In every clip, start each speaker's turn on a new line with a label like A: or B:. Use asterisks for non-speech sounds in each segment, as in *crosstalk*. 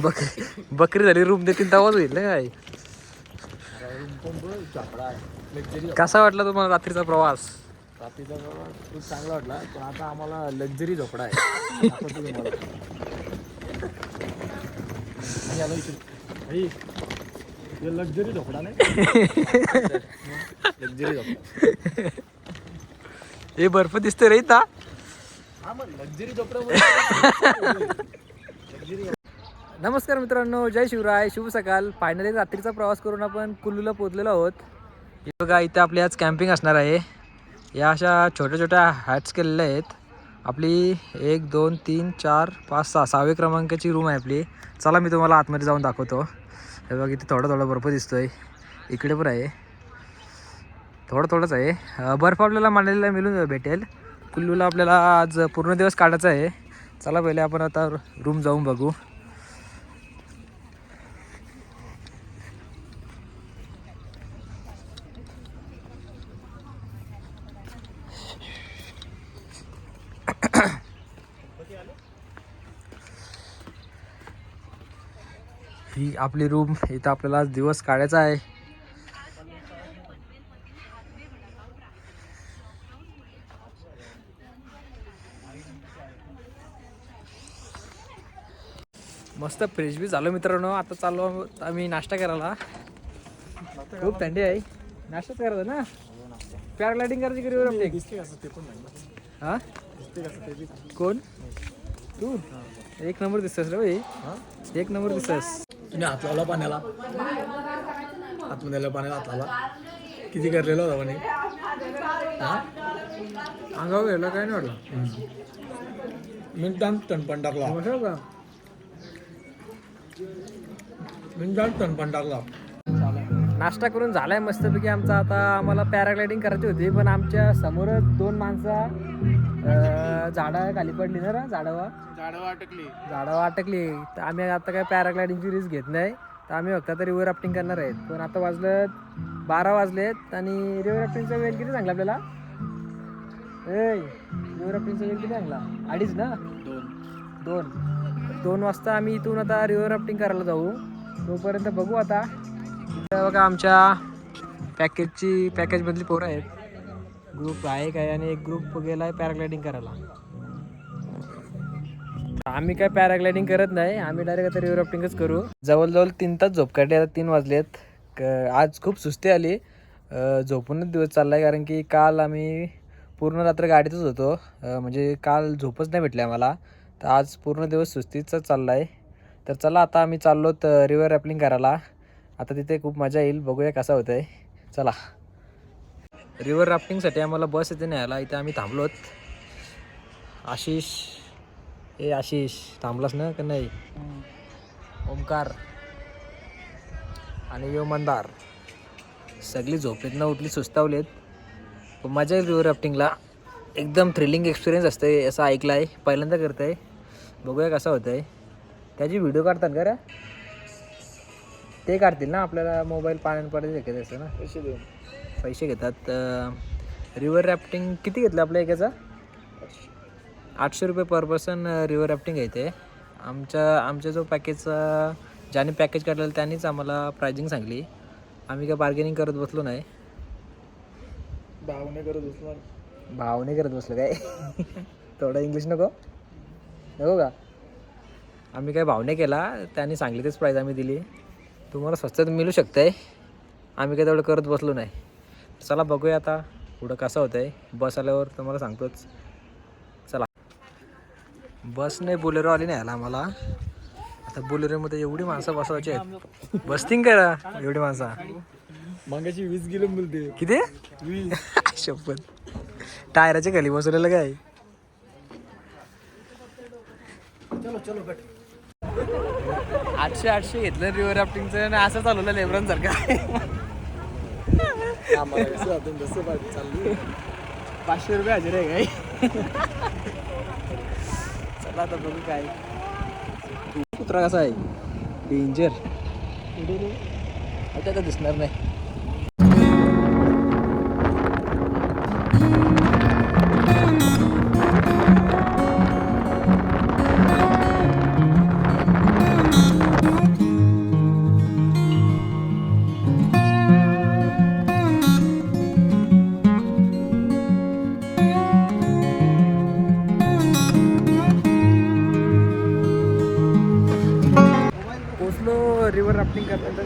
A: बकरी बकरी झाली रूम देतील तेव्हाच होईल ना काय? कसा वाटला तुम्हाला रात्रीचा प्रवास?
B: रात्रीचा प्रवास खूप चांगला वाटला पण आता आम्हाला लक्झरी झोपडा आहे हे लक्झरी झोपडा नाही? *laughs* लक्झरी झोपडा.
A: हे बर्फ दिसतोय रे
B: मग लक्झरी झोपडा लक्झरी
A: नमस्कार मित्रांनो जय शिवराय. शुभ सकाळ फायनली रात्रीचा प्रवास करून आपण कुल्लूला पोहोचलेलो आहोत. हे बघा इथे आपली आज कॅम्पिंग असणार आहे. या अशा छोट्या छोट्या हॅट्स केलेल्या आहेत. आपली एक दोन तीन चार पाच सहा सहावे क्रमांकाची रूम आहे आपली. चला मी तुम्हाला आतमध्ये जाऊन दाखवतो. हे बघा इथे थोडा थोडा बर्फ दिसतोय. इकडे पण आहे. थोडं थोडंच आहे. बर्फ आपल्याला मांडलेला मिळून भेटेल. कुल्लूला आपल्याला आज पूर्ण दिवस काढायचा आहे. चला पहिले आपण आता रूम जाऊन बघू ही आपली रूम इथं आपल्याला आज दिवस काढायचा आहे. मस्त फ्रेश बी झालो मित्रांनो. आता चाललो आम्ही नाश्ता करायला. खूप थंडी आहे. नाश्ताच करायचा ना? पॅराग्लायडिंग करायची कधी कोण? तू? एक नंबर दिसतस रे भाई एक नंबर दिसतस.
B: तुम्ही हात लावला पाण्याला. आतमध्ये पाण्याला हात लावला किती करलेला होता म्हणे हा?
A: अंगावर गेला काय नाही वाटलं.
B: मिनिटांत टणपण टाकला.
A: हो का?
B: मिनिटांत टणपण टाकला.
A: नाश्ता करून झालाय मस्तपैकी आमचा. आता आम्हाला पॅराग्लायडिंग करायची होती पण आमच्या समोरच दोन माणसं झाडा खाली पडली ना झाडावा
B: झाडं वाटकली.
A: झाडावर अटकली तर आम्ही आता काय पॅराग्लायडिंगची रिस्क घेत नाही. तर आम्ही फक्त आता रिव्हर राफ्टिंग करणार आहेत. पण आता वाजलं बारा वाजलेत आणि रिव्हर राफ्टिंगचा वेळ किती सांगला आपल्याला? ए रिव्हर राफ्टिंगचा वेळ किती सांगला अडीच ना?
B: दोन.
A: दोन. दोन वाजता आम्ही इथून आता रिव्हर राफ्टिंग करायला जाऊ. तोपर्यंत बघू आता. इथं बघा आमच्या पॅकेजची पॅकेजमधली पोरं आहेत. ग्रुप आहे काय आणि एक ग्रुप गेला आहे पॅराग्लायडिंग करायला. आम्ही काय पॅराग्लायडिंग करत नाही आम्ही डायरेक्ट आता रिव्हर राफ्टिंगच करू. जवळजवळ तीन तास झोप काढली आता तीन वाजलेत. क- आज खूप सुस्ती आली. झोपूनच दिवस चाललाय कारण की काल आम्ही पूर्ण रात्र गाडीतच होतो. म्हणजे काल झोपच नाही भेटली आम्हाला. तर आज पूर्ण दिवस सुस्तीचा चालला आहे तर चला आता आम्ही चाललो तर रिव्हर रॅपलिंग करायला. आता तिथे खूप मजा येईल. बघूया कसा होतं आहे चला. रिवर राफ्टिंगसाठी आम्हाला बस इथे न्यायला इथे आम्ही थांबलोत. आशिष ए आशिष थांबलास ना का नाही? ओमकार आणि यो मंदार सगळी झोपेतनं उठली सुस्तावलेत. पण मजा येईल रिवर राफ्टिंगला एकदम थ्रिलिंग एक्सपिरियन्स असते असं ऐकलं आहे पहिल्यांदा करत आहे बघूया कसं होतं आहे त्याची व्हिडिओ काढतात का रे? ते काढतील ना आपल्याला मोबाईल पाण्यात पडायचं असतं ना?
B: पैसे देऊन.
A: पैसे घेतात. रिव्हर रॅफ्टिंग किती घेतलं आपल्या एकाचा? आठशे रुपये पर पर्सन रिव्हर रॅफ्टिंग घ्यायचे आमच्या आमच्या जो पॅकेजचा ज्याने पॅकेज काढलेलं त्यांनीच आम्हाला प्रायझिंग सांगली. आम्ही काय बार्गेनिंग करत बसलो नाही.
B: भावने करत बसणार
A: भाव नाही करत बसलो काय? थोडं इंग्लिश नको? नको का? आम्ही काय भाव नाही केला त्यांनी सांगली तेच प्राईज आम्ही दिली. तुम्हाला स्वस्तात मिळू शकतं आम्ही काय तेवढं करत बसलो नाही. चला बघूया आता पुढं कसं होतं आहे बस आल्यावर तुम्हाला सांगतोच. चला. बस नाही बोलेरो आली नाही आला आम्हाला. आता बोलेरोमध्ये एवढी माणसं बसवायची आहेत. बसतील करा एवढी माणसं?
B: मागाची वीस किलो बोलते.
A: किती? *laughs* शपथ. टायराच्या खाली बसवलेलं काय?
B: चलो चलो गट.
A: आठशे आठशे घेतलं रिव्हर राफ्टिंगचं आणि असं चालवलं लेबरन सारखं
B: आम्हाला कसं आपण जसं पाहिजे चालली
A: पाचशे रुपये हजर आहे काय? चला आता बघू काय. कुत्रा कसा आहे? डेंजर आता आता दिसणार नाही.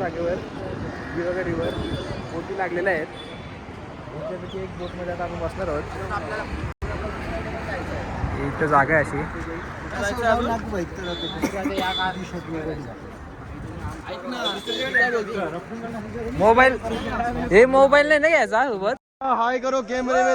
A: जागेवर दिवगर रिवर बोटी लागलेल्या आहेत. त्याच्यापैकी एक बोटमध्ये आता आपण बसणार आहोत. इथं जागा आहे अशी. मोबाईल हे मोबाईल नाही ना घ्यायचा सोबत?
C: हाय करो कैमरे में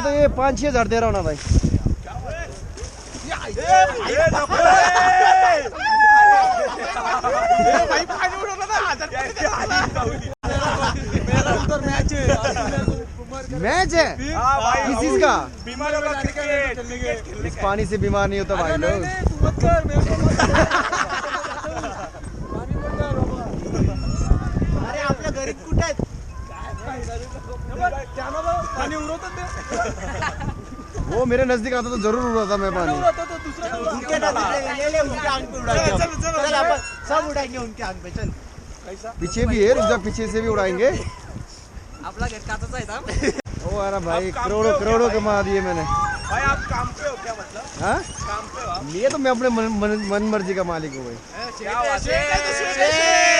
C: तो ये पाँच छह हज़ार दे रहा हूँ ना भाई। मैच है? किस चीज़ का? पानी से बीमार नहीं होता भाई लोग। मेरे नजदीक आता तो जरूर उड़ा था मैं पानी
D: सब उड़ाएंगे उनके आग पे चल
C: पीछे भी है रुक जा पीछे से भी उड़ाएंगे
A: आपला घर काचाचा आहे था
C: ओ अरे भाई करोड़ों करोड़ों कमा दिए मैंने
D: भाई आप काम पे हो क्या मतलब
C: हाँ
D: काम पे हो आप
C: लिए तो मैं अपने मन, मन, मन मर्जी का मालिक हूँ भाई
D: क्या बात है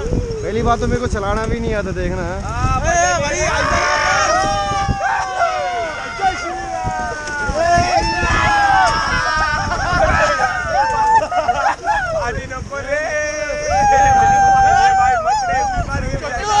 C: पहली बात तो मेरे को चलाना भी नहीं आता देखना।
D: आधी नको रे भाई मत रे बीमार हो जाएगा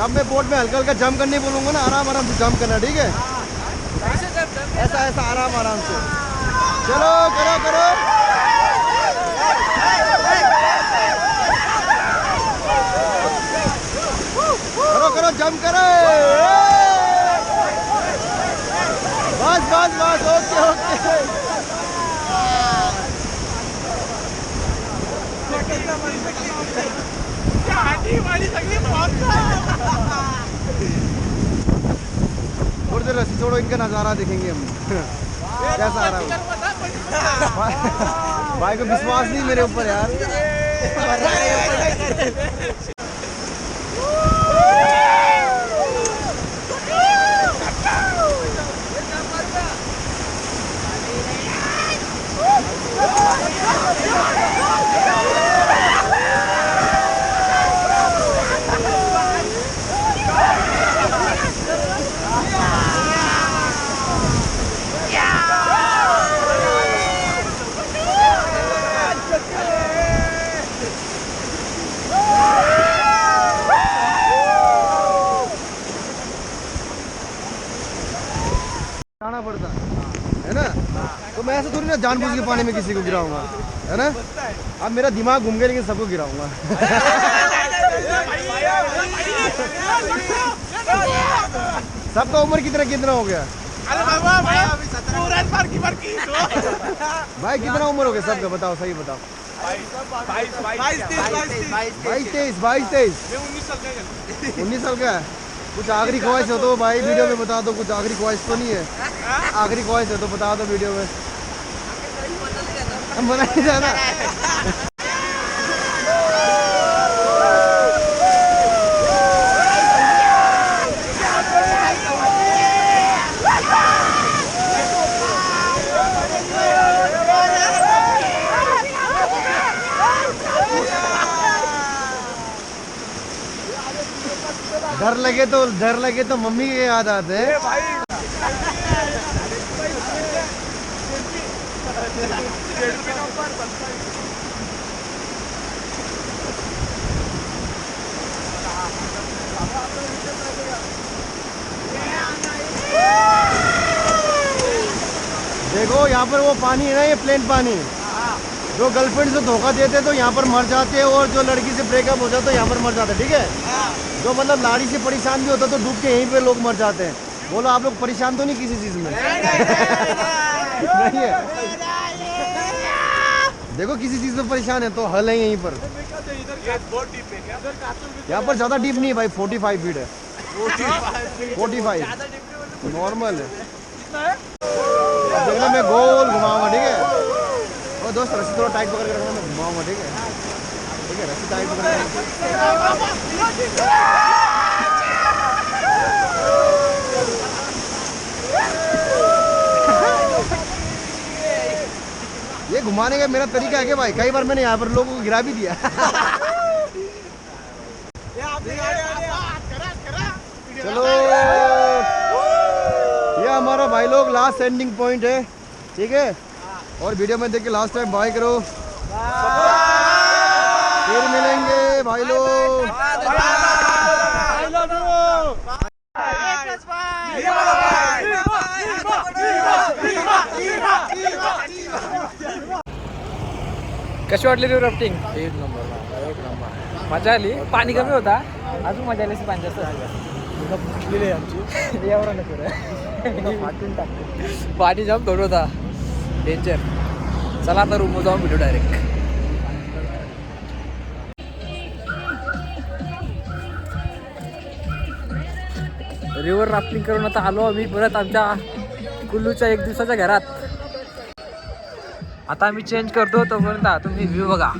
C: जब मैं बोट में हल्का हल्का जम करने बोलूँगा ना, आराम आराम से जम करना, ठीक है? ऐसा ऐसा आराम आराम से। चलो, करो करो। करो करो, जंप करो। बस बस बस, ओके ओके। थोड़ी देर रस्सी छोड़ो इनका नज़ारा देखेंगे हम। कैसा आ रहा है भाई- भाई को विश्वास नहीं मेरे ऊपर यार। *laughs* *laughs* *laughs* तो मैं ऐसे थोड़ी ना जानबूझ के पानी में किसी को गिराऊँगा है ना अब मेरा दिमाग घूम गया लेकिन सबको गिराऊँगा सबका उम्र कितना कितना हो गया
D: अरे भाई
C: कितना उम्र हो गया सबका बताओ सही बताओ
D: बाईस बाईस तेईस बाईस
C: बाईस तेईस बाईस तेईस
D: उन्नीस साल का है।
C: कुछ आखिरी ख्वाहिश हो तो भाई वीडियो में बता दो कुछ आखिरी ख्वाहिश तो नहीं है? आखिरी ख्वाहिश है तो बता दो वीडियो में। हम बना जाना लगे तो डर लगे तो मम्मी के याद आते हैं। देखो यहाँ पर वो पानी है ना ये प्लेन पानी। जो गर्लफ्रेंड से धोखा देते हैं तो यहाँ पर मर जाते हैं और जो लड़की से ब्रेकअप हो जाता है तो यहाँ पर मर जाते हैं ठीक है। जो मतलब लाड़ी से परेशान भी होता तो डूब के यहीं पे लोग मर जाते हैं। बोलो, आप लोग परेशान तो नहीं किसी चीज़ में? नहीं है। देखो, किसी चीज़ में परेशान है तो हल है यहीं पर। यहाँ पर ज़्यादा डीप नहीं है भाई फोर्टी फाइव फीट है। फोर्टी फाइव नॉर्मल है देखना, मैं गोल घुमाऊँगा, ठीक है? और दोस्त, रस्सी थोड़ा टाइट पकड़ के रखना, मैं घुमाऊँगा, ठीक है? ये घुमाने का मेरा तरीका है क्या भाई, कई बार मैंने यहाँ पर लोगों को गिरा भी दिया। चलो। ये हमारा भाई लोग लास्ट एंडिंग पॉइंट है, ठीक है? और वीडियो में देख के लास्ट टाइम बाय करो। फिर मिलेंगे भाई लोग।
A: कशी वाटली रिव्ह राफ्टिंग एक नंबर एक नंबर मजा आली. पाणी कमी होता. अजून मजा आली पाणी जास्त झालं. *laughs* आमची यावर नको *laughs* पाणी जाम थोडं होता. डेंजर चला आता रूम जाऊन भेटू डायरेक्ट रिव्हर राफ्टिंग करून आता आलो आम्ही परत आमच्या कुल्लूच्या एक दिवसाच्या घरात. आता आम्ही चेंज करतो तोपर्यंत तुम्ही व्ह्यू बघा.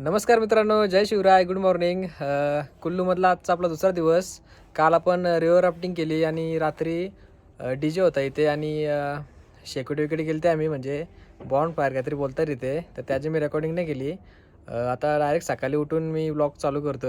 A: नमस्कार मित्रांनो जय शिवराय गुड मॉर्निंग कुल्लूमधला आजचा आपला दुसरा दिवस. काल आपण रिव्हर राफ्टिंग केली आणि रात्री डी जे होता इथे आणि शेकोटी विकेट गेली ते आम्ही म्हणजे बॉन्ड फायर काहीतरी बोलतात इथे. तर त्याची मी रेकॉर्डिंग नाही केली. आता डायरेक्ट सकाळी उठून मी ब्लॉग चालू करतो